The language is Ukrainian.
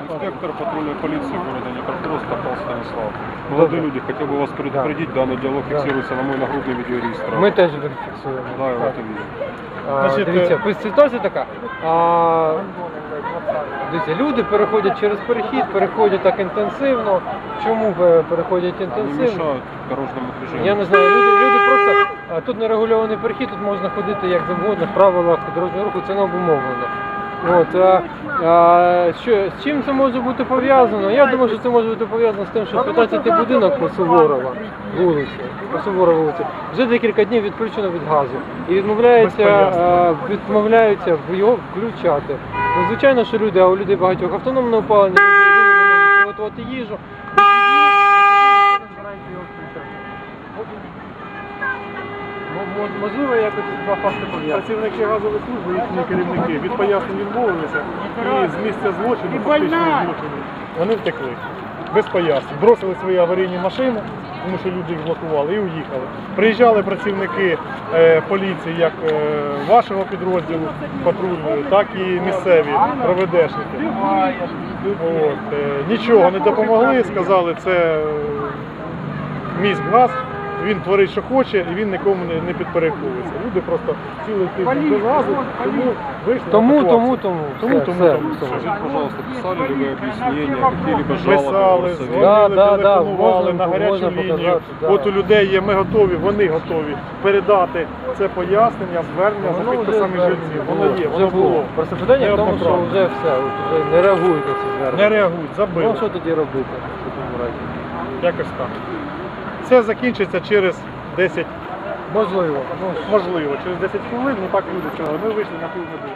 Инспектор патрульной полиции города Днепропетровск Топал Станислав. Молодые люди, хотел бы вас предупредить, данный диалог фиксируется на мой нагрудный видеореестр. Ми теж фіксуємо. Да, я Так. это вижу. А, Значить, дивіться, е, ось ситуація така. А, дивіться, люди переходять через перехід, переходять так інтенсивно. Чому е, переходять Они інтенсивно? мешают дорожному движению. Я не знаю, люди, люди просто а, тут нерегульований перехід, тут можна ходити як завгодно, в правилах дорожнього руху це не обумовлено. От, а, а, що, з чим це може бути пов'язано? Я думаю, що це може бути пов'язано з тим, що 15-й будинок по Суворова вулиці, по Суворова вулиці, вже декілька днів відключено від газу і відмовляються, а, відмовляються його включати. Ну, звичайно, що люди, а у людей багатьох автономне опалення, люди не можуть приготувати їжу. Мо- мо- Можливо, якось два факти пов'язані. Працівники газової служби, їхні керівники від пояснень відмовилися і з місця злочину, злочину, вони втекли. Без пояснень. Бросили свої аварійні машини, тому що люди їх блокували, і уїхали. Приїжджали працівники е, поліції, як е, вашого підрозділу патрульної, так і місцеві проведешники. От, е, нічого не допомогли, сказали, це е, міськ газ, він творить, що хоче, і він нікому не, не підпорядковується. Люди просто цілий тиждень без газу, тому вийшли. на Тому, таку тому, акцію. тому. Тому, Все, тому, все, тому. все. Скажите, пожалуйста, писали ли вы объяснения, какие-либо жалобы, Писали, советы? дзвонили, Да, да, да, телефонували можна- на гарячу можна лінію. показати, да. От у людей є, ми готові, вони готові передати це пояснення, звернення за Воно вже підписами звернення жильців. було, Воно є, вже воно було. було. Просто питання в тому, що Неоднократно. вже все, от вже не реагують на ці Не звернення. реагують, забили. Ну що тоді робити в такому разі? Якось так. Це закінчиться через 10, Можливо. Можливо, через 10 хвилин, ну так люди чого. Ми вийшли на пів години.